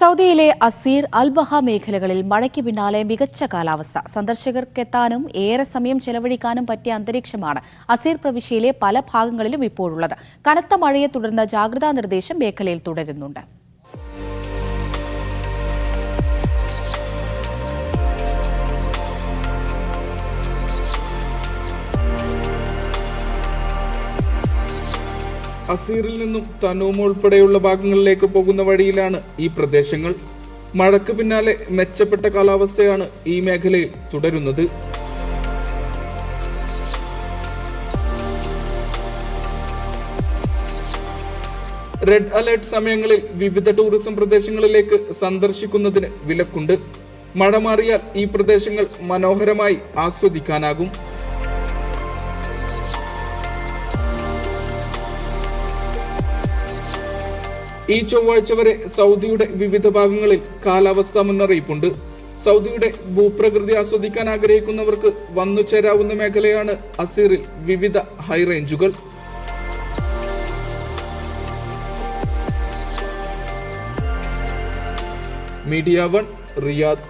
സൗദിയിലെ Asir Al Baha മേഖലകളിൽ മഴയ്ക്ക് പിന്നാലെ മികച്ച കാലാവസ്ഥ. സന്ദർശകർക്കെത്താനും ഏറെ സമയം ചെലവഴിക്കാനും പറ്റിയ അന്തരീക്ഷമാണ് അസീർ പ്രവിശ്യയിലെ പല ഭാഗങ്ങളിലും ഇപ്പോഴുള്ളത്. കനത്ത മഴയെ തുടർന്ന് ജാഗ്രതാ നിർദ്ദേശം മേഖലയിൽ തുടരുന്നുണ്ട്. അസീറിൽ നിന്നും തനൂമ ഉൾപ്പെടെയുള്ള ഭാഗങ്ങളിലേക്ക് പോകുന്ന വഴിയിലാണ് ഈ പ്രദേശങ്ങൾ. മഴയ്ക്ക് പിന്നാലെ മെച്ചപ്പെട്ട കാലാവസ്ഥയാണ് ഈ മേഖലയിൽ തുടരുന്നത്. റെഡ് അലേർട്ട് സമയങ്ങളിൽ വിവിധ ടൂറിസം പ്രദേശങ്ങളിലേക്ക് സന്ദർശിക്കുന്നതിന് വിലക്കുണ്ട്. മഴ മാറിയാൽ ഈ പ്രദേശങ്ങൾ മനോഹരമായി ആസ്വദിക്കാനാകും. ഈ ചൊവ്വാഴ്ച വരെ സൗദിയുടെ വിവിധ ഭാഗങ്ങളിൽ കാലാവസ്ഥാ മുന്നറിയിപ്പുണ്ട്. സൗദിയുടെ ഭൂപ്രകൃതി ആസ്വദിക്കാൻ ആഗ്രഹിക്കുന്നവർക്ക് വന്നു ചേരാവുന്ന മേഖലയാണ് അസീറിൽ വിവിധ ഹൈറേഞ്ചുകൾ മീഡിയ വൺ റിയാദ്.